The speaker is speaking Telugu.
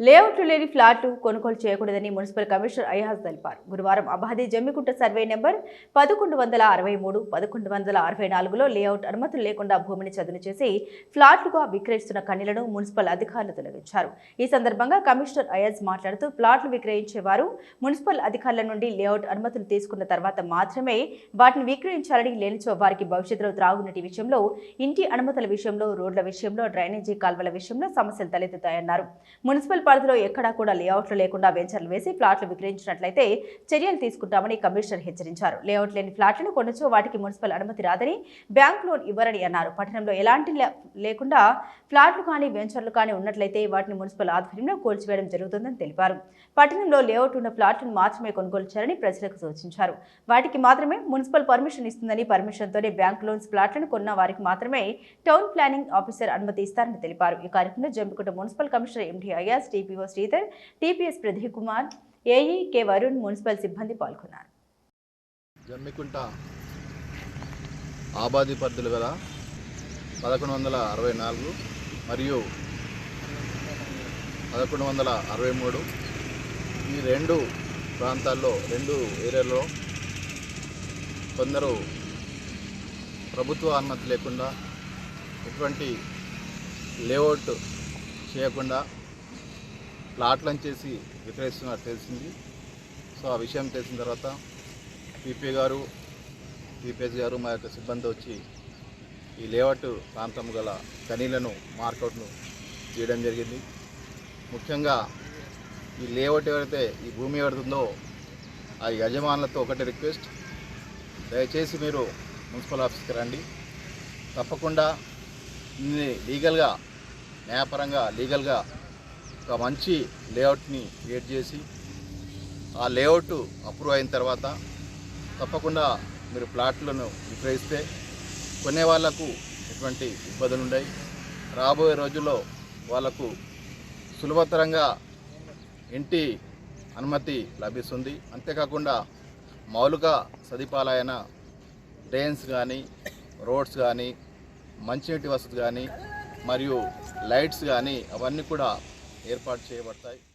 లేఅవుట్లు లేని ఫ్లాట్లు కొనుగోలు చేయకూడదని మున్సిపల్ కమిషనర్ అయ్యాజ్ తెలిపారు. గురువారం అబాది జమ్మికుంట సర్వే నెంబర్ పదకొండు వందల అరవై మూడు పదకొండు వందల అరవై నాలుగులో లేఅవుట్ అనుమతులు లేకుండా భూమిని చదును చేసి ఫ్లాట్లుగా విక్రయిస్తున్న కన్నీలను మున్సిపల్ అధికారులు తొలగించారు. ఈ సందర్భంగా కమిషనర్ అయాజ్ మాట్లాడుతూ ప్లాట్లు విక్రయించేవారు మున్సిపల్ అధికారుల నుండి లేఅవుట్ అనుమతులు తీసుకున్న తర్వాత మాత్రమే వాటిని విక్రయించాలని లేనిచో వారికి భవిష్యత్తులో త్రాగునీటి విషయంలో ఇంటి అనుమతుల విషయంలో రోడ్ల విషయంలో డ్రైనేజీ కాల్వల విషయంలో సమస్యలు తలెత్తుతాయన్నారు. మున్సిపల్ పరిధిలో ఎక్కడా కూడా లేఅవుట్లు లేకుండా వెంచర్లు వేసి ఫ్లాట్లు విక్రయించినట్లయితే చర్యలు తీసుకుంటామని కమిషనర్ హెచ్చరించారు. లేఅవుట్ లేని ఫ్లాట్లను కొనచో వాటికి మున్సిపల్ అనుమతి రాదని బ్యాంక్ లోన్ ఇవ్వరని అన్నారు. పట్టణంలో ఎలాంటి లేకుండా ఫ్లాట్లు కానీ వెంచర్లు కానీ ఉన్నట్లయితే వాటిని మున్సిపల్ ఆధ్వర్యంలో కూల్చివేయడం జరుగుతుందని తెలిపారు. పట్టణంలో లేఅవుట్ ఉన్న ఫ్లాట్లను మాత్రమే కొనుగోలు చేయాలని ప్రజలకు సూచించారు. వాటికి మాత్రమే మున్సిపల్ పర్మిషన్ ఇస్తుందని పర్మిషన్తోనే బ్యాంక్ లోన్స్ ఫ్లాట్లను కొన్న వారికి మాత్రమే టౌన్ ప్లానింగ్ ఆఫీసర్ అనుమతి ఇస్తారని తెలిపారు. ఈ కార్యక్రమంలో Jampikunta municipal commissioner MD Ayaz TPO Sridhar TPS Pradeep Kumar AE K Varun municipal సిబ్బంది పాల్గొన్నారు. జమ్మికుంట ఆబాది పరిధులు గల పదకొండు వందల అరవై నాలుగు మరియు పదకొండు వందల అరవై మూడు ఈ రెండు ప్రాంతాల్లో రెండు ఏరియాలో కొందరు ప్రభుత్వ అనుమతి లేకుండా ఎటువంటి లేఅవుట్ చేయకుండా ప్లాట్లను చేసి విక్రయిస్తున్నట్టు తెలిసింది. సో ఆ విషయం తెలిసిన తర్వాత పీపీ గారు పీపీఎస్ గారు మా యొక్క సిబ్బంది వచ్చి ఈ లేఅవుట్ ప్రాంతం గల కనీలను మార్కౌట్ను చేయడం జరిగింది. ముఖ్యంగా ఈ లేఅవుట్ ఎవరైతే ఈ భూమి ఎవరుతుందో ఆ యజమానులతో ఒకటి రిక్వెస్ట్. దయచేసి మీరు మున్సిపల్ ఆఫీస్కి రండి. తప్పకుండా దీన్ని లీగల్గా న్యాయపరంగా లీగల్గా ఒక మంచి లేఅవుట్ని క్రియేట్ చేసి ఆ లేఅవుట్ అప్రూవ్ అయిన తర్వాత తప్పకుండా మీరు ప్లాట్లను విక్రయిస్తే కొనే వాళ్ళకు ఎటువంటి ఇబ్బందులు ఉన్నాయి రాబోయే రోజుల్లో వాళ్ళకు సులభతరంగా ఇంటి అనుమతి లభిస్తుంది. అంతేకాకుండా మౌలిక సదుపాయాలైన డ్రైన్స్ కానీ రోడ్స్ కానీ మంచినీటి వసతి కానీ మరియు లైట్స్ కానీ అవన్నీ కూడా ఏర్పాటు చేయబడతాయి.